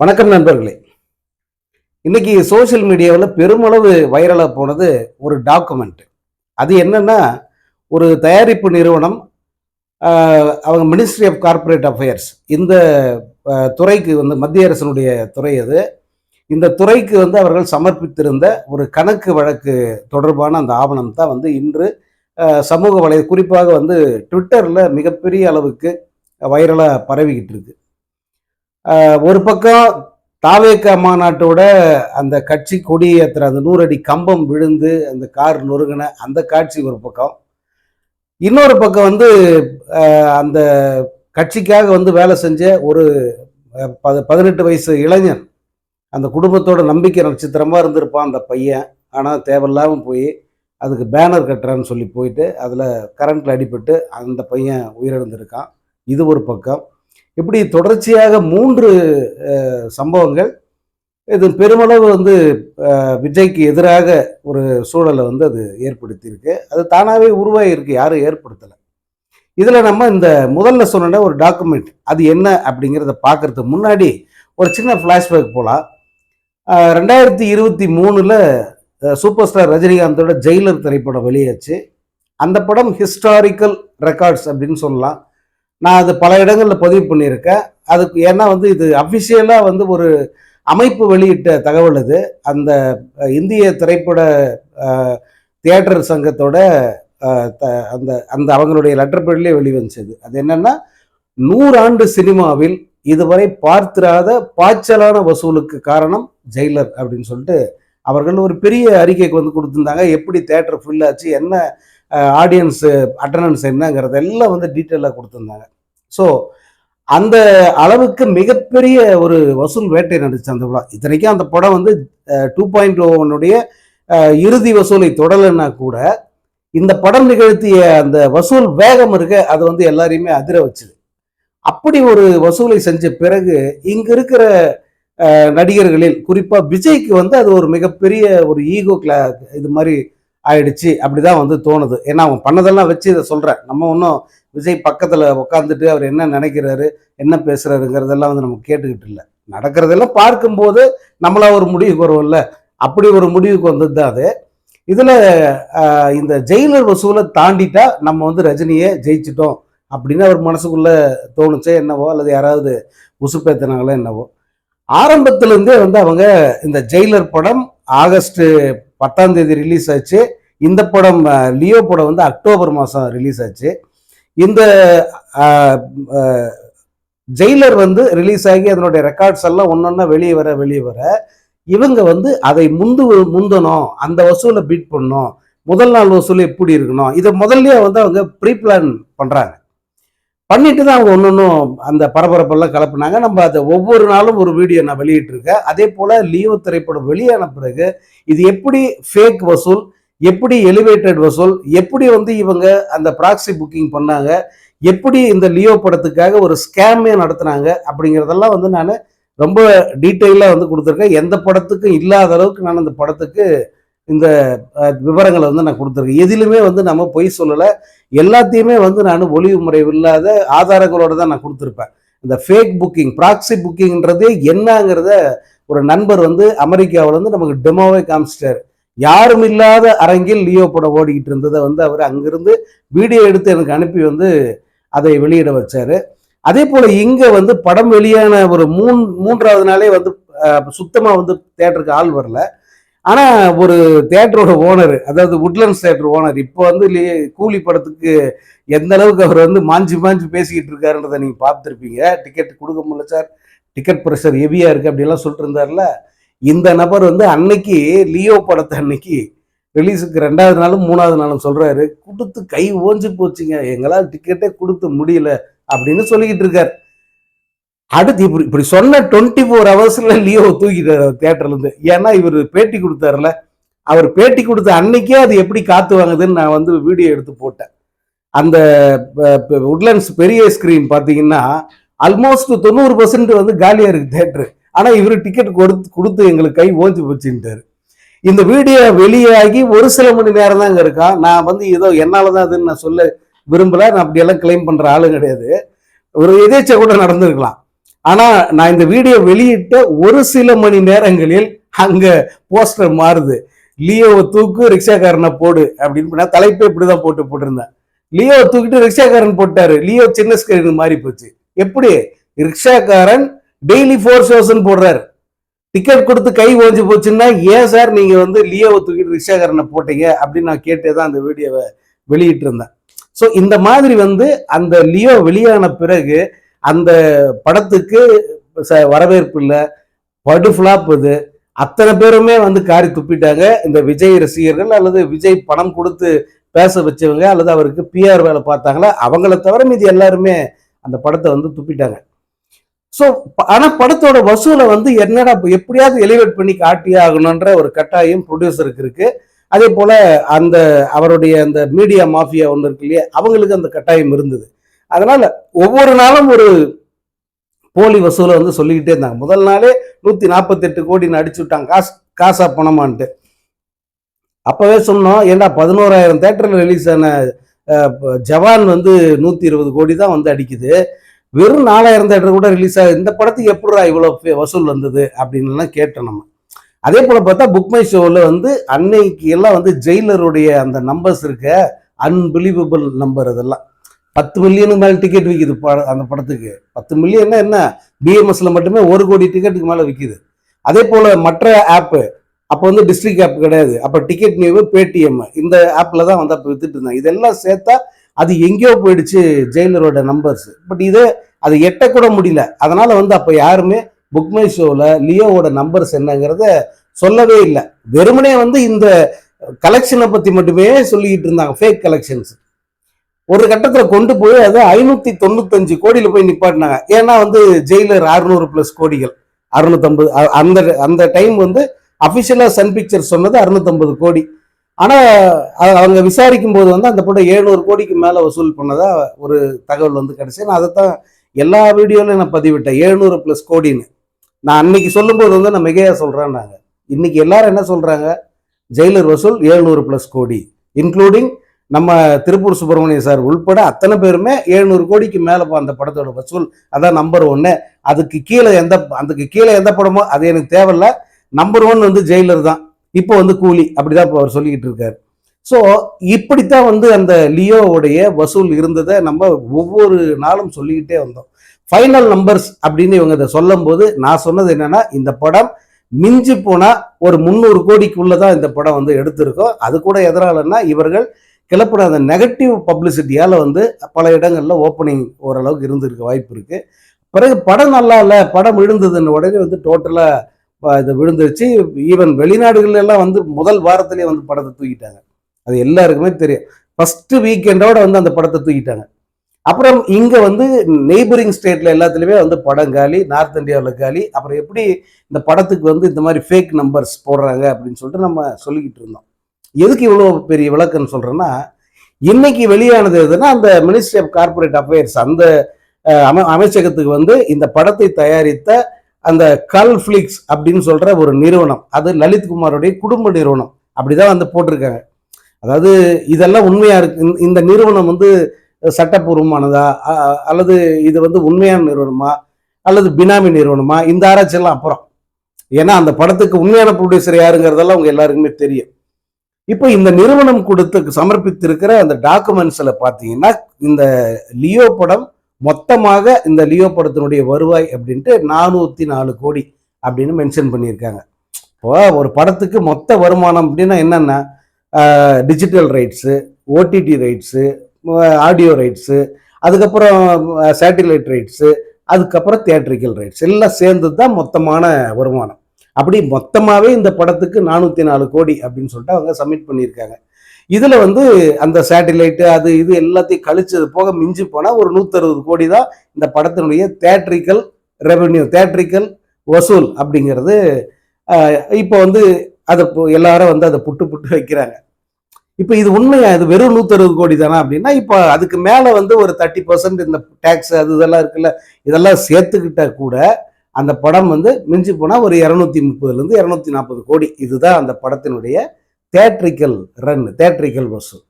வணக்கம் நண்பர்களே. இன்னைக்கு சோஷியல் மீடியாவில் பெருமளவு வைரலாக போனது ஒரு டாக்குமெண்ட் அது என்னன்னா ஒரு தயாரிப்பு நிறுவனம் அவங்க மினிஸ்ட்ரி ஆஃப் கார்ப்பரேட் அஃபேர்ஸ் இந்த துறைக்கு வந்து மத்திய அரசினுடைய துறை அது. இந்த துறைக்கு வந்து அவர்கள் சமர்ப்பித்திருந்த ஒரு கணக்கு வழக்கு தொடர்பான அந்த ஆவணம் தான் வந்து இன்று சமூக வலை குறிப்பாக வந்து ட்விட்டரில் மிகப்பெரிய அளவுக்கு வைரலாக பரவிக்கிட்டு இருக்கு. ஒரு பக்கம் தாவேக்க மாநாட்டோட அந்த கட்சி கொடி ஏற்றுற அந்த நூறடி கம்பம் விழுந்து அந்த கார் நொறுங்கின அந்த காட்சி ஒரு பக்கம். இன்னொரு பக்கம் வந்து அந்த கட்சிக்காக வந்து வேலை செஞ்ச ஒரு ப பதினெட்டு வயசு இளைஞன். அந்த குடும்பத்தோட நம்பிக்கை நட்சத்திரமாக இருந்திருப்பான் அந்த பையன். ஆனால் தேவையில்லாமல் போய் அதுக்கு பேனர் கட்டுறான்னு சொல்லி போயிட்டு அதில் கரண்ட்டில் அடிபட்டு அந்த பையன் உயிரிழந்திருக்கான். இது ஒரு பக்கம். இப்படி தொடர்ச்சியாக மூன்று சம்பவங்கள். இது பெருமளவு வந்து விஜய்க்கு எதிராக ஒரு சூழலை வந்து அது ஏற்படுத்தியிருக்கு. அது தானாகவே உருவாகியிருக்கு யாரும் ஏற்படுத்தலை. இதில் நம்ம இந்த முதல்ல சொன்ன ஒரு டாக்குமெண்ட் அது என்ன அப்படிங்கிறத பார்க்குறதுக்கு முன்னாடி ஒரு சின்ன ஃப்ளாஷ்பேக் போகலாம் ரெண்டாயிரத்தி இருபத்தி மூணில் சூப்பர் ஸ்டார் ரஜினிகாந்தோட ஜெயிலர் திரைப்படம் வெளியாச்சு. அந்த படம் ஹிஸ்டாரிக்கல் ரெக்கார்ட்ஸ் அப்படின்னு சொல்லலாம். நான் அது பல இடங்களில் பதிவு பண்ணியிருக்கேன். அதுக்கு ஏன்னா வந்து இது அஃபிஷியலாக வந்து ஒரு அமைப்பு வெளியிட்ட தகவல் அது அந்த இந்திய திரைப்பட தியேட்டர் சங்கத்தோட த- அந்த அந்த அவங்களுடைய லெட்டர் பேட்லேயே வெளிவந்துச்சது அது என்னென்னா நூறாண்டு சினிமாவில் இதுவரை பார்த்திராத பாய்ச்சலான வசூலுக்கு காரணம் ஜெயிலர் அப்படின்னு சொல்லிட்டு அவர்கள் ஒரு பெரிய அறிக்கைக்கு வந்து கொடுத்துருந்தாங்க. எப்படி தேட்டர் ஃபில் ஆச்சு என்ன ஆடியன்ஸு அட்டண்டன்ஸ் என்னங்கிறது எல்லாம் வந்து டீட்டெயிலாக கொடுத்துருந்தாங்க. ஸோ அந்த அளவுக்கு மிகப்பெரிய ஒரு வசூல் வேட்டை நடந்துச்சு அந்த படம் இத்தனைக்கும் அந்த படம் வந்து டூ பாயிண்ட் ஓவனுடைய இறுதி வசூலை தொடலைன்னா கூட இந்த படம் நிகழ்த்திய அந்த வசூல் வேகம் இருக்க அது வந்து எல்லாரையுமே அதிர வச்சுது. அப்படி ஒரு வசூலை செஞ்ச பிறகு இங்கே இருக்கிற நடிகர்களில் குறிப்பாக விஜய்க்கு வந்து அது ஒரு மிகப்பெரிய ஒரு ஈகோ கிளா இது மாதிரி ஆயிடுச்சு. அப்படிதான் வந்து தோணுது. ஏன்னா அவன் பண்ணதெல்லாம் வச்சு இதை சொல்கிறேன் நம்ம ஒன்றும் விஜய் பக்கத்தில் உட்காந்துட்டு அவர் என்ன நினைக்கிறாரு என்ன பேசுறாருங்கிறதெல்லாம் வந்து நம்ம கேட்டுக்கிட்டு இல்லை. நடக்கிறதெல்லாம் பார்க்கும்போது நம்மளா ஒரு முடிவுக்கு வருவோம்ல. அப்படி ஒரு முடிவுக்கு வந்தது தான் அது. இதில் இந்த ஜெயிலர் வசூலை தாண்டிட்டா நம்ம வந்து ரஜினியை ஜெயிச்சிட்டோம் அப்படின்னு அவர் மனசுக்குள்ளே தோணுச்சே என்னவோ அல்லது யாராவது உசுப்பேத்தினாங்களோ என்னவோ. ஆரம்பத்துலேருந்தே வந்து அவங்க இந்த ஜெயிலர் படம் ஆகஸ்ட் பத்தாம் தேதி ரிலீஸ் ஆச்சு. இந்த படம் லியோ படம் வந்து அக்டோபர் மாதம் ரிலீஸ் ஆச்சு. இந்த ஜெயிலர் வந்து ரிலீஸ் ஆகி அதனுடைய ரெக்கார்ட்ஸ் எல்லாம் ஒன்றொன்னா வெளியே வர வெளியே வர இவங்க வந்து அதை முந்து முந்தணும் அந்த வசூலை பீட் பண்ணணும் முதல் நாள் வசூல் எப்படி இருக்கணும் இதை முதல்லயே வந்து அவங்க ப்ரீ பிளான் பண்ணுறாங்க பண்ணிட்டு தான் அவங்க ஒன்றொன்றும் அந்த பரபரப்பெல்லாம் கலப்புனாங்க. நம்ம அதை ஒவ்வொரு நாளும் ஒரு வீடியோ நான் வெளியிட்டிருக்கேன். அதே போல் லியோ திரைப்படம் வெளியான பிறகு இது எப்படி ஃபேக் வசூல் எப்படி எலிவேட்டட் வசூல் எப்படி வந்து இவங்க அந்த ப்ராக்ஸி புக்கிங் பண்ணாங்க எப்படி இந்த லியோ படத்துக்காக ஒரு ஸ்கேமே நடத்துனாங்க அப்படிங்கிறதெல்லாம் வந்து நான் ரொம்ப டீட்டெயிலாக வந்து கொடுத்துருக்கேன். எந்த படத்துக்கும் இல்லாத அளவுக்கு நான் அந்த படத்துக்கு இந்த விவரங்களை வந்து நான் கொடுத்துருக்கேன். எதிலுமே வந்து நம்ம பொய் சொல்லலை. எல்லாத்தையுமே வந்து நான் ஒளிவு முறை இல்லாத ஆதாரங்களோட தான் நான் கொடுத்துருப்பேன். இந்த ஃபேக் புக்கிங் ப்ராக்சி புக்கிங்ன்றதே என்னங்கிறத ஒரு நண்பர் வந்து அமெரிக்காவில் வந்து நமக்கு டெமோவே காமிச்சிட்டாரு. யாரும் இல்லாத அரங்கில் லியோ படம் ஓடிக்கிட்டு இருந்ததை வந்து அவர் அங்கிருந்து வீடியோ எடுத்து எனக்கு அனுப்பி வந்து அதை வெளியிட வச்சார். அதே போல் இங்கே வந்து படம் வெளியான ஒரு மூன் மூன்றாவது நாளே வந்து சுத்தமாக வந்து தேட்டருக்கு ஆள் வரல. ஆனா ஒரு தேட்டரோட ஓனர் அதாவது உட்லண்ட்ஸ் தேட்டர் ஓனர் இப்போ வந்து கூலி படத்துக்கு எந்த அளவுக்கு அவர் வந்து மாஞ்சி மாஞ்சி பேசிக்கிட்டு இருக்காருன்றதை நீங்க பார்த்துருப்பீங்க. டிக்கெட் கொடுக்க முடியல சார். டிக்கெட் ப்ரெஷர் ஹெவியா இருக்கு அப்படிலாம் சொல்லிட்டு இருந்தார்ல. இந்த நபர் வந்து அன்னைக்கு லியோ படத்தை அன்னைக்கு ரிலீஸுக்கு ரெண்டாவது நாளும் மூணாவது நாளும் சொல்றாரு. கொடுத்து கை ஓஞ்சு போச்சுங்க. எங்களால் டிக்கெட்டே கொடுத்து முடியல அப்படின்னு சொல்லிக்கிட்டு இருக்காரு. அடுத்து இப்படி இப்படி சொன்ன டுவெண்ட்டி ஃபோர் ஹவர்ஸ்ல லியோ தூக்கிட்டார் தேட்டர்ல இருந்து ஏன்னா இவர் பேட்டி கொடுத்தாருல. அவர் பேட்டி கொடுத்த அன்னைக்கே அது எப்படி காத்து வாங்குதுன்னு நான் வந்து வீடியோ எடுத்து போட்டேன். அந்த உட்லண்ட்ஸ் பெரிய ஸ்கிரீன் பார்த்தீங்கன்னா ஆல்மோஸ்ட் தொண்ணூறு பர்சன்ட் வந்து காலியாக இருக்கு தேட்டரு ஆனால் இவர் டிக்கெட் கொடுத்து கொடுத்து எங்களுக்கு கை ஓஞ்சு போச்சுட்டாரு இந்த வீடியோ வெளியாகி ஒரு சில மணி நேரம் தான் இருக்கான் நான் வந்து ஏதோ என்னால் தான் அதுன்னு நான் சொல்ல விரும்பல. நான் அப்படியெல்லாம் கிளைம் பண்ணுற ஆளும் கிடையாது. ஒரு எதேச்சை கூட நடந்திருக்கலாம். ஆனா நான் இந்த வீடியோ வெளியிட்ட ஒரு சில மணி நேரங்களில் அங்க போஸ்டர் மாறுது. லியோவை தூக்கு ரிக்ஷாக்காரனை போடு அப்படின்னு நான் தலைப்பே இப்படிதான் போட்டு போட்டிருந்தேன். லியோவை தூக்கிட்டு ரிக்ஷாக்காரன் போட்டாரு. லியோ சின்ன ஸ்கிரீன் மாறி போச்சு. எப்படி? ரிக்ஷாக்காரன் டெய்லி ஃபோர் ஷோஸ்ன்னு போடுறாரு. டிக்கெட் கொடுத்து கை ஓஞ்சி போச்சுன்னா ஏன் சார் நீங்க வந்து லியோவை தூக்கிட்டு ரிக்ஷாக்காரனை போட்டீங்க அப்படின்னு நான் கேட்டே தான் அந்த வீடியோவை வெளியிட்டு இருந்தேன் ஸோ இந்த மாதிரி வந்து அந்த லியோ வெளியான பிறகு அந்த படத்துக்கு ச- வரவேற்பு இல்லை. படு ஃப்ளாப் இது. அத்தனை பேருமே வந்து காரி துப்பிட்டாங்க. இந்த விஜய் ரசிகர்கள் அல்லது விஜய் பணம் கொடுத்து பேச வச்சவங்க அல்லது அவருக்கு பிஆர் வேலை பார்த்தாங்களா அவங்கள தவிர மீதி எல்லாருமே அந்த படத்தை வந்து துப்பிட்டாங்க. ஸோ ஆனால் படத்தோட வசூலை வந்து என்னடா எப்படியாவது எலிவேட் பண்ணி காட்டியே ஆகணுன்ற ஒரு கட்டாயம் ப்ரொடியூசருக்கு இருக்கு. அதே போல அந்த அவருடைய அந்த மீடியா மாஃபியா ஒன்று இருக்கு இல்லையா அவங்களுக்கு அந்த கட்டாயம் இருந்தது. அதனால ஒவ்வொரு நாளும் ஒரு போலி வசூலை வந்து சொல்லிக்கிட்டே இருந்தாங்க. முதல் நாளே நூத்தி நாற்பத்தெட்டு கோடின்னு அடிச்சு விட்டாங்க. காசு காசா பணமான்ட்டு. அப்பவே சொன்னோம் ஏன்டா பதினோராயிரம் தேட்டரில் ரிலீஸ் ஆன ஜவான் வந்து நூத்தி இருபது கோடி தான் வந்து அடிக்குது. வெறும் நாலாயிரம் தேட்டர் கூட ரிலீஸ் ஆகுது இந்த படத்துக்கு எப்படிடா இவ்வளோ வசூல் வந்தது? அப்படின்லாம் கேட்டோம் நம்ம. அதே போல பார்த்தா புக்மை ஷோவில் வந்து அன்னைக்கு எல்லாம் வந்து ஜெயிலருடைய அந்த நம்பர்ஸ் இருக்க அன்பிலீவபிள் நம்பர் அதெல்லாம். பத்து மில்லியனுக்கு மேலே டிக்கெட் விற்கிது ப- அந்த படத்துக்கு. பத்து மில்லியன்னா என்ன? பிஎம்எஸ்ல மட்டுமே ஒரு கோடி டிக்கெட்டுக்கு மேலே விற்கிது அதே போல் மற்ற ஆப்பு அப்போ வந்து டிஸ்ட்ரிக்ட் ஆப் கிடையாது. அப்போ டிக்கெட் நியூ பேடிஎம் இந்த ஆப்பில் தான் வந்து அப்போ வித்துட்டு இருந்தாங்க. இதெல்லாம் சேர்த்தா அது எங்கேயோ போயிடுச்சு ஜெயிலரோட நம்பர்ஸ் பட் இது அது எட்டக்கூட முடியல. அதனால் வந்து அப்போ யாருமே புக் மை ஷோவில் லியோவோட நம்பர்ஸ் என்னங்கிறத சொல்லவே இல்லை. வெறுமனே வந்து இந்த கலெக்ஷனை பற்றி மட்டுமே சொல்லிக்கிட்டு இருந்தாங்க. ஃபேக் கலெக்ஷன்ஸ் ஒரு கட்டத்தில் கொண்டு போய் அதை ஐநூற்றி தொண்ணூத்தஞ்சு கோடியில் போய் நிப்பாட்டினாங்க. ஏன்னா வந்து ஜெயிலர் அறுநூறு ப்ளஸ் கோடிகள். அறுநூத்தம்பது அந்த அந்த டைம் வந்து அஃபிஷியலாக சன் பிக்சர் சொன்னது அறுநூத்தம்பது கோடி. ஆனால் அவங்க விசாரிக்கும் போது வந்து அந்த படம் எழுநூறு கோடிக்கு மேலே வசூல் பண்ணதா ஒரு தகவல் வந்து கிடைச்சு. நான் அதை தான் எல்லா வீடியோலையும் நான் பதிவிட்டேன். எழுநூறு ப்ளஸ் கோடின்னு. நான் அன்னைக்கு சொல்லும்போது வந்து நான் மிகையா சொல்கிறேன் நாங்கள் இன்னைக்கு எல்லாரும் என்ன சொல்கிறாங்க ஜெயிலர் வசூல் எழுநூறு ப்ளஸ் கோடி இன்க்ளூடிங் நம்ம திருப்பூர் சுப்பிரமணிய சார் உள்பட அத்தனை பேருமே எழுநூறு கோடிக்கு மேலே அந்த படத்தோட வசூல். அதான் நம்பர் ஒன்று அதுக்கு கீழே எந்த அதுக்கு கீழே எந்த படமோ அது எனக்கு தேவையில்ல. நம்பர் ஒன் வந்து ஜெயிலர் தான். இப்போ வந்து கூலி. அப்படிதான் இப்போ அவர் சொல்லிக்கிட்டு இருக்காரு. ஸோ இப்படித்தான் வந்து அந்த லியோவுடைய வசூல் இருந்ததை நம்ம ஒவ்வொரு நாளும் சொல்லிக்கிட்டே வந்தோம். ஃபைனல் நம்பர்ஸ் அப்படின்னு இவங்க இதை சொல்லும்போது நான் சொன்னது என்னன்னா இந்த படம் மிஞ்சி போனால் ஒரு முந்நூறு கோடிக்குள்ளே தான் இந்த படம் வந்து எடுத்திருக்கோம். அது கூட எதனாலன்னா இவர்கள் கிளப்புற அந்த நெகட்டிவ் பப்ளிசிட்டியால் வந்து பல இடங்களில் ஓப்பனிங் ஓரளவுக்கு இருந்திருக்க வாய்ப்பு இருக்குது பிறகு படம் நல்லா இல்லை படம் விழுந்ததுன்னு உடனே வந்து டோட்டலாக இது விழுந்துருச்சு. ஈவன் வெளிநாடுகள்லாம் வந்து முதல் வாரத்திலே வந்து படத்தை தூக்கிட்டாங்க. அது எல்லாருக்குமே தெரியும். ஃபஸ்ட்டு வீக்கெண்டோட வந்து அந்த படத்தை தூக்கிட்டாங்க. அப்புறம் இங்கே வந்து நெய்பரிங் ஸ்டேட்ல எல்லாத்துலேயுமே வந்து படம் காலி நார்த் இந்தியாவில் காலி. அப்புறம் எப்படி இந்த படத்துக்கு வந்து இந்த மாதிரி ஃபேக் நம்பர்ஸ் போடுறாங்க அப்படின்னு சொல்லிட்டு நம்ம சொல்லிக்கிட்டு இருந்தோம். எதுக்கு இவ்வளோ பெரிய விளக்குன்னு சொல்கிறேன்னா இன்னைக்கு வெளியானது எதுனா அந்த மினிஸ்ட்ரி ஆஃப் கார்ப்பரேட் அஃபேர்ஸ் அந்த அம அமைச்சகத்துக்கு வந்து இந்த படத்தை தயாரித்த அந்த கல்ஃபிளிக்ஸ் அப்படின்னு சொல்கிற ஒரு நிறுவனம். அது லலித்குமாருடைய குடும்ப நிறுவனம். அப்படிதான் வந்து போட்டிருக்காங்க. அதாவது இதெல்லாம் உண்மையாக இருக்கு. இந்த- நிறுவனம் வந்து சட்டப்பூர்வமானதா? அல்லது இது வந்து உண்மையான நிறுவனமா? அல்லது பினாமி நிறுவனமா? இந்த ஆராய்ச்சியெல்லாம் அப்புறம். ஏன்னா அந்த படத்துக்கு உண்மையான ப்ரொடியூசர் யாருங்கிறதெல்லாம் அவங்க எல்லாருக்குமே தெரியும். இப்போ இந்த நிறுவனம் கொடுத்து சமர்ப்பித்திருக்கிற அந்த டாக்குமெண்ட்ஸில் பார்த்தீங்கன்னா இந்த லியோ படம் மொத்தமாக இந்த லியோ படத்தினுடைய வருவாய் அப்படின்ட்டு நானூற்றி நாலு கோடி அப்படின்னு மென்ஷன் பண்ணியிருக்காங்க. இப்போ ஒரு படத்துக்கு மொத்த வருமானம் அப்படின்னா என்னென்னா digital rights OTT rights audio rights அதுக்கப்புறம் சேட்டிலைட் ரைட்ஸு அதுக்கப்புறம் தியேட்ரிக்கல் ரைட்ஸ் எல்லாம் சேர்ந்து தான் மொத்தமான வருமானம். அப்படி மொத்தமாகவே இந்த படத்துக்கு நானூற்றி நாலு கோடி அப்படின்னு சொல்லிட்டு அவங்க சப்மிட் பண்ணியிருக்காங்க. இதில் வந்து அந்த சேட்டிலைட்டு அது இது எல்லாத்தையும் கழிச்சது போக மிஞ்சி போனால் ஒரு நூற்றறுபது கோடி தான் இந்த படத்தினுடைய தேட்ரிக்கல் ரெவென்யூ தேட்ரிக்கல் வசூல் அப்படிங்கிறது இப்போ வந்து அதை இப்போ எல்லாரும் வந்து அதை புட்டு புட்டு வைக்கிறாங்க. இப்போ இது உண்மையா? இது வெறும் நூற்றறுபது கோடி தானா அப்படின்னா இப்போ அதுக்கு மேலே வந்து ஒரு தேர்ட்டி பர்சன்ட் இந்த டேக்ஸ் அது இதெல்லாம் இருக்குல்ல இதெல்லாம் சேர்த்துக்கிட்டா கூட அந்த படம் வந்து மிஞ்சி போனால் ஒரு இரநூத்தி முப்பதுலேருந்து இரநூத்தி நாற்பது கோடி. இதுதான் அந்த படத்தினுடைய தேட்ரிக்கல் ரன் தேட்ரிக்கல் வசூல்.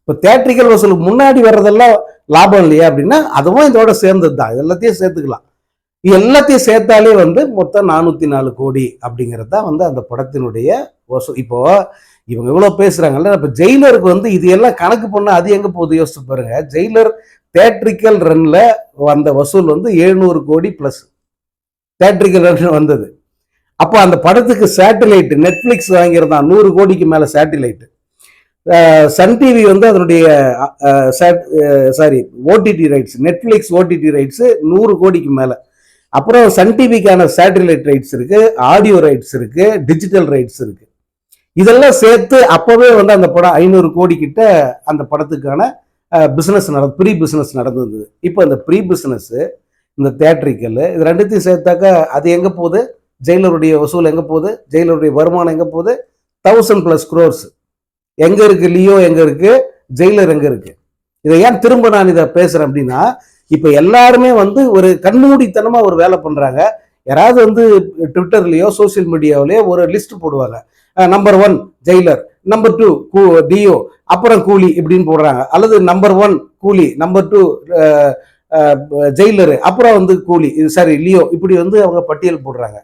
இப்போ தேட்ரிக்கல் வசூலுக்கு முன்னாடி வர்றதெல்லாம் லாபம் இல்லையா அப்படின்னா அதுவும் இதோட சேர்ந்தது தான் எல்லாத்தையும் சேர்த்துக்கலாம். எல்லாத்தையும் சேர்த்தாலே வந்து மொத்தம் நானூற்றி நாலு கோடி அப்படிங்கிறது தான் வந்து அந்த படத்தினுடைய வசூல். இப்போ இவங்க இவ்வளோ பேசுகிறாங்கல்ல இப்போ ஜெயிலருக்கு வந்து இது எல்லாம் கணக்கு பண்ணால் அது எங்கே போகுது? யோசிச்சு பாருங்க. ஜெயிலர் தேட்ரிக்கல் ரன்னில் வந்த வசூல் வந்து எழுநூறு கோடி ப்ளஸ் தேட்ரிக்கல் ரன் வந்தது. அப்போ அந்த படத்துக்கு சேட்டலைட் நெட்ஃப்ளிக்ஸ் வாங்கியிருந்தான். நூறு கோடிக்கு மேலே சேட்டலைட் சன் டிவி வந்து அதனுடைய sorry OTT rights Netflix OTT rights நூறு கோடிக்கு மேலே. அப்புறம் சன் டிவிக்கான சேட்டலைட் ரைட்ஸ் இருக்குது ஆடியோ ரைட்ஸ் இருக்குது டிஜிட்டல் ரைட்ஸ் இருக்குது இதெல்லாம் சேர்த்து அப்போவே வந்து அந்த படம் ஐநூறு கோடி கிட்ட அந்த படத்துக்கான பிஸ்னஸ் நட ப்ரீ பிஸ்னஸ் நடந்தது. இப்போ அந்த ப்ரீ பிஸ்னஸ்ஸு இந்த தேட்ரிக்கல் இது ரெண்டுத்தையும் சேர்த்தாக்கா அது எங்கே போகுது? ஜெயிலருடைய வசூல் எங்கே போகுது? ஜெயிலருடைய வருமானம் எங்கே போகுது? தௌசண்ட் ப்ளஸ் க்ரோர்ஸ் எங்கே இருக்குது லியோ எங்கே இருக்குது ஜெயிலர் எங்கே இருக்குது இதை ஏன் திரும்ப நான் இதை பேசுகிறேன் அப்படின்னா இப்போ எல்லாருமே வந்து ஒரு கண்மூடித்தனமாக ஒரு வேலை பண்ணுறாங்க யாராவது வந்து ட்விட்டர்லேயோ சோசியல் மீடியாவிலேயோ ஒரு லிஸ்ட் போடுவாங்க. Number one Jailer. Number two கூ டியோ அப்புறம் கூலி இப்படின்னு போடுறாங்க. அல்லது number one Coolie. Number two Jailer அப்புறம் வந்து கூலி இது சாரி லியோ இப்படி வந்து அவங்க பட்டியல் போடுறாங்க.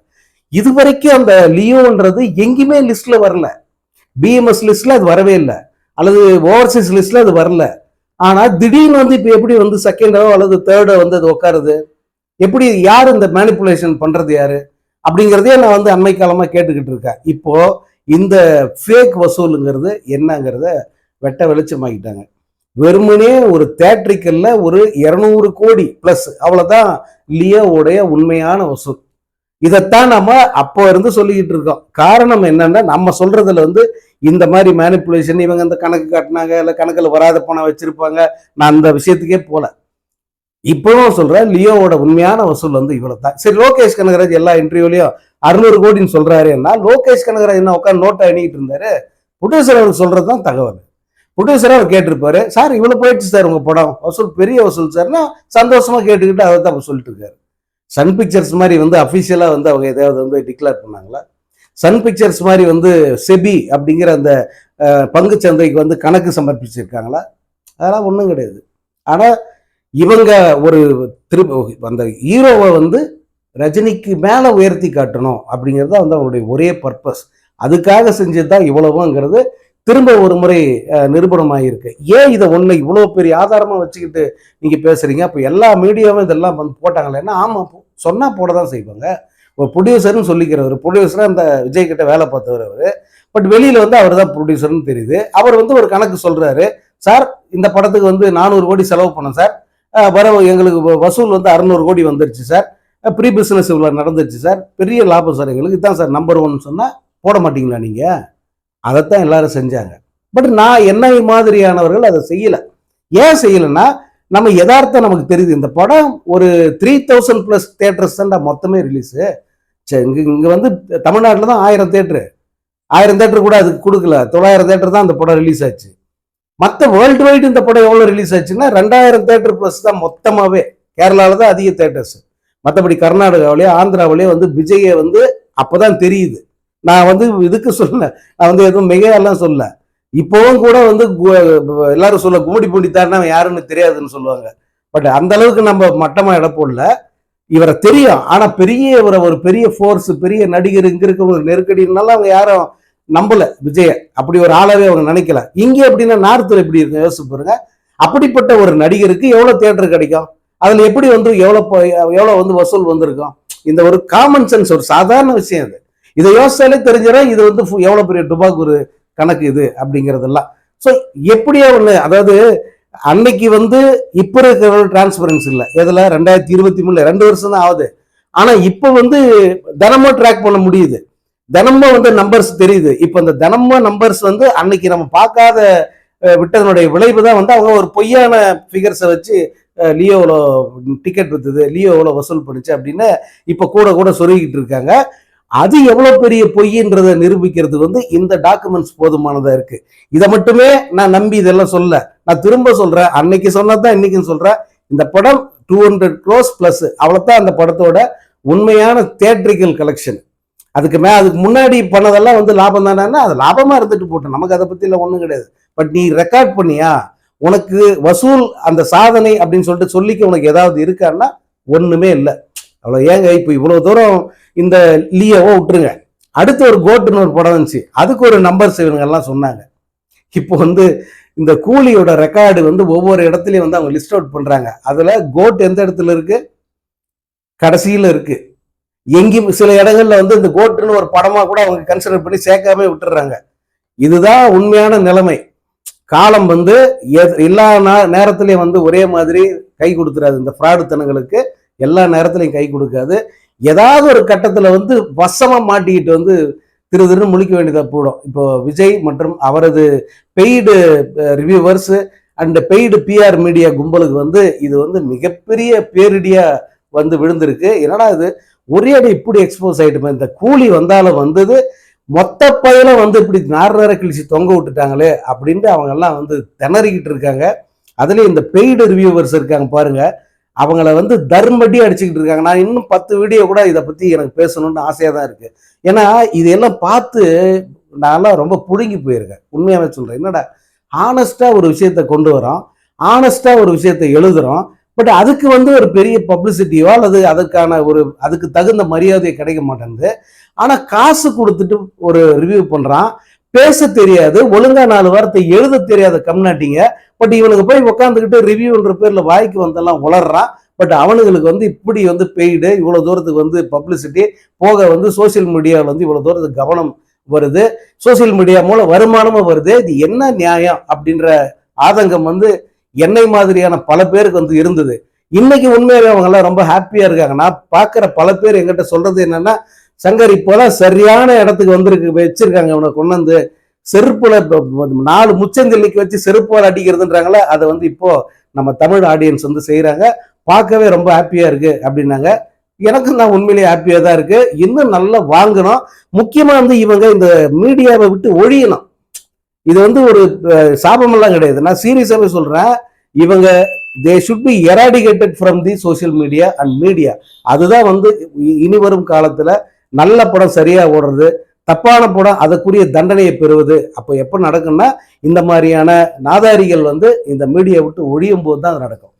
இது வரைக்கும் அந்த லியோன்றது எங்கேயுமே லிஸ்ட்ல வரல. பிஎம்எஸ் லிஸ்ட்ல அது வரவே இல்லை. அல்லது ஓவர்சீஸ் லிஸ்ட்ல அது வரல. ஆனா திடீர்னு வந்து இப்ப எப்படி வந்து செகண்டோ அல்லது தேர்டோ வந்து அது உட்காருது? எப்படி யார் இந்த மேனிப்புலேஷன் பண்றது யாரு? அப்படிங்கிறதே நான் வந்து அண்மை காலமா கேட்டுக்கிட்டு இருக்கேன். இப்போ இந்த ஃபேக் வசூலுங்கிறது என்னங்கிறத வெட்ட வெளிச்சமாக்கிட்டாங்க. வெறுமனே ஒரு தேட்ரிக்கல்ல ஒரு இருநூறு கோடி பிளஸ் அவ்வளவுதான் லியோவுடைய உண்மையான வசூல். இதைத்தான் நம்ம அப்போ இருந்து சொல்லிக்கிட்டு இருக்கோம். காரணம் என்னன்னா நம்ம சொல்றதுல வந்து இந்த மாதிரி மேனிப்புலேஷன் இவங்க இந்த கணக்கு காட்டினாங்க இல்லை கணக்கில் வராத பணம் வச்சிருப்பாங்க நான் அந்த விஷயத்துக்கே போல. இப்பவும் சொல்றேன் லியோவோட உண்மையான வசூல் வந்து இவ்வளவு தான் சரி லோகேஷ் கனகராஜ் எல்லா இன்டர்வியூலையும் அறுநூறு கோடின்னு சொல்றாருன்னா லோகேஷ் கனகராஜ் என்ன உட்காந்து நோட்டை எண்ணிக்கிட்டு இருந்தாரு? ப்ரொடியூசர் அவர் சொல்றது தான் தகவல். ப்ரொடியூசராக அவர் கேட்டிருப்பாரு. சார் இவ்வளோ போயிடுச்சு சார் உங்கள் படம். வசூல் பெரிய வசூல் சார்னா சந்தோஷமாக கேட்டுக்கிட்டு அதை தான் சொல்லிட்டு இருக்காரு சன் பிக்சர்ஸ் மாதிரி வந்து அஃபிஷியலாக வந்து அவங்க ஏதாவது வந்து டிக்ளேர் பண்ணாங்களா? சன் பிக்சர்ஸ் மாதிரி வந்து செபி அப்படிங்கிற அந்த பங்கு சந்தைக்கு வந்து கணக்கு சமர்ப்பிச்சிருக்காங்களா? அதெல்லாம் ஒன்றும் கிடையாது. ஆனால் இவங்க ஒரு திரு அந்த ஹீரோவை வந்து ரஜினிக்கு மேலே உயர்த்தி காட்டணும் அப்படிங்கிறது தான் வந்து அவருடைய ஒரே பர்பஸ். அதுக்காக செஞ்சது தான் இவ்வளவுங்கிறது திரும்ப ஒரு முறை நிரூபணமாகிருக்கு ஏன் இதை ஒன்று இவ்வளோ பெரிய ஆதாரமாக வச்சுக்கிட்டு நீங்கள் பேசுகிறீங்க அப்போ எல்லா மீடியாவும் இதெல்லாம் வந்து போட்டாங்களேன்னா ஆமாம் சொன்னால் போட தான் செய்வாங்க. ஒரு ப்ரொடியூசர்னு சொல்லிக்கிறவர் ப்ரொடியூசராக அந்த விஜய் கிட்ட வேலை பார்த்தவர் அவர். பட் வெளியில் வந்து அவர் தான் ப்ரொடியூசர்னு தெரியுது. அவர் வந்து ஒரு கணக்கு சொல்கிறாரு சார் இந்த படத்துக்கு வந்து நானூறு கோடி செலவு பண்ணோம் சார். வர எங்களுக்கு வசூல் வந்து அறுநூறு கோடி வந்துருச்சு சார். ப்ரீ பிஸ்னஸ் இவ்வளோ நடந்துருச்சு சார். பெரிய லாபம் சார் எங்களுக்கு. இதுதான் சார் நம்பர் ஒன் சொன்னால் போட மாட்டீங்களா நீங்கள் அதைத்தான் எல்லாரும் செஞ்சாங்க. பட் நான் என்ன மாதிரியானவர்கள் அதை செய்யலை. ஏன் செய்யலைன்னா நம்ம யதார்த்தம் நமக்கு தெரியுது. இந்த படம் ஒரு த்ரீ தௌசண்ட் ப்ளஸ் தேட்டர்ஸ் தான் மொத்தமே ரிலீஸு சரி இங்கே இங்கே வந்து தமிழ்நாட்டில் தான் ஆயிரம் தேட்டரு ஆயிரம் தேட்டர் கூட அதுக்கு கொடுக்கல. தொள்ளாயிரம் தேட்டர் தான் அந்த படம் ரிலீஸ் ஆச்சு. மற்ற வேர்ல்டு வைடு இந்த படம் எவ்வளோ ரிலீஸ் ஆச்சுன்னா ரெண்டாயிரம் தேட்டர் ப்ளஸ் தான் மொத்தமாகவே கேரளாவில் தான் அதிக தேட்டர்ஸ் மற்றபடி கர்நாடகாவிலேயே ஆந்திராவிலேயே வந்து விஜயை வந்து அப்போ தான் தெரியுது. நான் வந்து இதுக்கு சொல்ல நான் வந்து எதுவும் மிகையெல்லாம் சொல்ல இப்போவும் கூட வந்து எல்லாரும் சொல்ல கும்மிடி பூண்டித்தாருன்னா யாருன்னு தெரியாதுன்னு சொல்லுவாங்க. பட் அந்த அளவுக்கு நம்ம மட்டமா இடப்போடல இவரை தெரியும். ஆனா பெரிய இவரை ஒரு பெரிய ஃபோர்ஸ் பெரிய நடிகர் இங்க இருக்க ஒரு நெருக்கடினால அவங்க யாரும் நம்பல விஜய. அப்படி ஒரு ஆளாவே அவங்க நினைக்கல. இங்க எப்படின்னா நார்த்தில் எப்படி இருக்கு யோசிச்சு பாருங்க. அப்படிப்பட்ட ஒரு நடிகருக்கு எவ்வளவு தேட்டர் கிடைக்கும்? அதுல எப்படி வந்து எவ்வளவு எவ்வளவு வந்து வசூல் வந்திருக்கும்? இந்த ஒரு காமன் சென்ஸ் ஒரு சாதாரண விஷயம் அது. இதை யோசிச்சாலே தெரிஞ்சிடும் இது வந்து எவ்வளோ பெரிய டுபாக் ஒரு கணக்கு இது அப்படிங்கிறதெல்லாம். ஸோ எப்படியா ஒன்று அதாவது அன்னைக்கு வந்து இப்போ இருக்கிற டிரான்ஸ்பரன்ஸ் இல்லை. இதில் ரெண்டாயிரத்தி இருபத்தி மூணுல ரெண்டு வருஷம் தான் ஆகுது. ஆனால் இப்போ வந்து தினமும் ட்ராக் பண்ண முடியுது. தினமும் வந்து நம்பர்ஸ் தெரியுது. இப்போ இந்த தினமும் நம்பர்ஸ் வந்து அன்னைக்கு நம்ம பார்க்காத விட்டதனுடைய விளைவு தான் வந்து அவங்க ஒரு பொய்யான ஃபிகர்ஸை வச்சு லியோவில் டிக்கெட் வித்துது லியோ எவ்வளோ வசூல் பண்ணுச்சு அப்படின்னு இப்போ கூட கூட சொருகிட்டு இருக்காங்க. அது எவ்வளவு பெரிய பொய்ன்றதை நிரூபிக்கிறது வந்து இந்த டாக்குமெண்ட்ஸ் போதுமானதா இருக்கு. இதை மட்டுமே நான் நம்பி இதெல்லாம் சொல்ல நான் திரும்ப சொல்றேன். அன்னைக்கு சொன்னதான் இன்னைக்கும் சொல்றேன். இந்த படம் டூ ஹண்ட்ரட் க்ரோஸ் பிளஸ் அவ்வளோதான் அந்த படத்தோட உண்மையான தேட்ரிக்கல் கலெக்ஷன் அதுக்கு மே அதுக்கு முன்னாடி பண்ணதெல்லாம் வந்து லாபம் தானேன்னா அது லாபமா இருந்துட்டு போட்டோம். நமக்கு அதை பத்தி ஒன்றும் கிடையாது. பட் நீ ரெக்கார்ட் பண்ணியா? உனக்கு வசூல் அந்த சாதனை அப்படின்னு சொல்லிட்டு சொல்லிக்க உனக்கு ஏதாவது இருக்கான்னா ஒண்ணுமே இல்லை. அவ்வளோ ஏங்க? இப்போ இவ்வளோ தூரம் இந்த லீயோவோ விட்டுருங்க. அடுத்து ஒரு கோட்டுன்னு ஒரு படம் வந்துச்சு அதுக்கு ஒரு நம்பர்ஸ் இவங்கெல்லாம் சொன்னாங்க. இப்போ வந்து இந்த கூலியோட ரெக்கார்டு வந்து ஒவ்வொரு இடத்துலையும் வந்து அவங்க லிஸ்ட் அவுட் பண்ணுறாங்க அதில் கோட் எந்த இடத்துல இருக்கு? கடைசியில் இருக்கு. எங்கேயும் சில இடங்கள்ல வந்து இந்த கோட்டுன்னு ஒரு படமாக கூட அவங்க கன்சிடர் பண்ணி சேர்க்காம விட்டுறாங்க இதுதான் உண்மையான நிலைமை. காலம் வந்து எல்லா நா- நேரத்திலையும் வந்து ஒரே மாதிரி கை கொடுத்துறாது. இந்த ஃப்ராடுத்தனங்களுக்கு எல்லா நேரத்திலையும் கை கொடுக்காது. ஏதாவது ஒரு கட்டத்தில் வந்து வசமாக மாட்டிக்கிட்டு வந்து திரு திருன்னு முழிக்க வேண்டியதாக போடும். இப்போ விஜய் மற்றும் அவரது paid reviewers and paid PR media கும்பலுக்கு வந்து இது வந்து மிகப்பெரிய பேரிடியாக வந்து விழுந்திருக்கு. என்னடா இது? ஒரே அடி இப்படி எக்ஸ்போஸ் ஆகிட்டுமே இந்த கூலி வந்தாலும் வந்தது மொத்த பயில வந்து இப்படி நார் நேர கிழிச்சு தொங்க விட்டுட்டாங்களே அப்படின்ட்டு அவங்க எல்லாம் வந்து திணறிக்கிட்டு இருக்காங்க. அதுலேயும் இந்த பெய்டு ரிவ்யூவர்ஸ் இருக்காங்க பாருங்கள் அவங்கள வந்து தர்மடி அடிச்சுக்கிட்டு இருக்காங்க. நான் இன்னும் பத்து வீடியோ கூட இதை பற்றி எனக்கு பேசணும்னு ஆசையாக தான் இருக்குது ஏன்னா இதையெல்லாம் பார்த்து நான்லாம் ரொம்ப புழுங்கி போயிருக்கேன். உண்மையாகவே சொல்கிறேன் என்னடா ஆனஸ்ட்டாக ஒரு விஷயத்த கொண்டு வரோம் ஆனஸ்ட்டாக ஒரு விஷயத்த எழுதுகிறோம் பட் அதுக்கு வந்து ஒரு பெரிய பப்ளிசிட்டியோ அல்லது அதுக்கான ஒரு அதுக்கு தகுந்த மரியாதை கிடைக்க மாட்டேங்குது. ஆனால் காசு கொடுத்துட்டு ஒரு ரிவ்யூ பண்ணுறான் பேச தெரியாது. ஒழுங்கா நாலு வார்த்தை எழுத தெரியாத கம்நாட்டிங்க. பட் இவனுக்கு போய் உட்காந்துக்கிட்டு ரிவ்யூன்ற பேர்ல வாய்க்கு வந்தெல்லாம் உளர்றான் பட் அவனுங்களுக்கு வந்து இப்படி வந்து பெய்டு இவ்வளோ தூரத்துக்கு வந்து பப்ளிசிட்டி போக வந்து சோஷியல் மீடியாவில் வந்து இவ்வளோ தூரத்துக்கு கவனம் வருது. சோஷியல் மீடியா மூலம் வருமானமும் வருது. இது என்ன நியாயம் அப்படின்ற ஆதங்கம் வந்து என்னை மாதிரியான பல பேருக்கு வந்து இருந்தது. இன்னைக்கு உண்மையாகவே அவங்கெல்லாம் ரொம்ப ஹாப்பியாக இருக்காங்க. நான் பார்க்குற பல பேர் எங்கிட்ட சொல்கிறது என்னென்னா சங்கர் இப்போதான் சரியான இடத்துக்கு வந்திருக்கு வச்சிருக்காங்க அவனை கொண்டு வந்து. செருப்புல நாலு முச்சந்தெல்லிக்கு வச்சு செருப்பால் அடிக்கிறதுன்றாங்களே அதை வந்து இப்போ நம்ம தமிழ் ஆடியன்ஸ் வந்து செய்கிறாங்க பார்க்கவே ரொம்ப ஹாப்பியா இருக்கு அப்படின்னாங்க. எனக்கும் நான் உண்மையிலேயே ஹாப்பியா தான் இருக்கு. இன்னும் நல்லா வாங்கணும். முக்கியமா வந்து இவங்க இந்த மீடியாவை விட்டு ஒழியணும். இது வந்து ஒரு சாபமெல்லாம் கிடையாது. நான் சீரியஸாகவே சொல்றேன். இவங்க they should be eradicated from the social media and media அதுதான் வந்து இனி வரும் காலத்துல நல்ல படம் சரியா ஓடுறது. தப்பான படம் அதற்குரிய தண்டனையை பெறுவது. அப்போ எப்போ நடக்கும்னா இந்த மாதிரியான நாதாரிகள் வந்து இந்த மீடியா விட்டு ஒழியும் போது தான் அது நடக்கும்.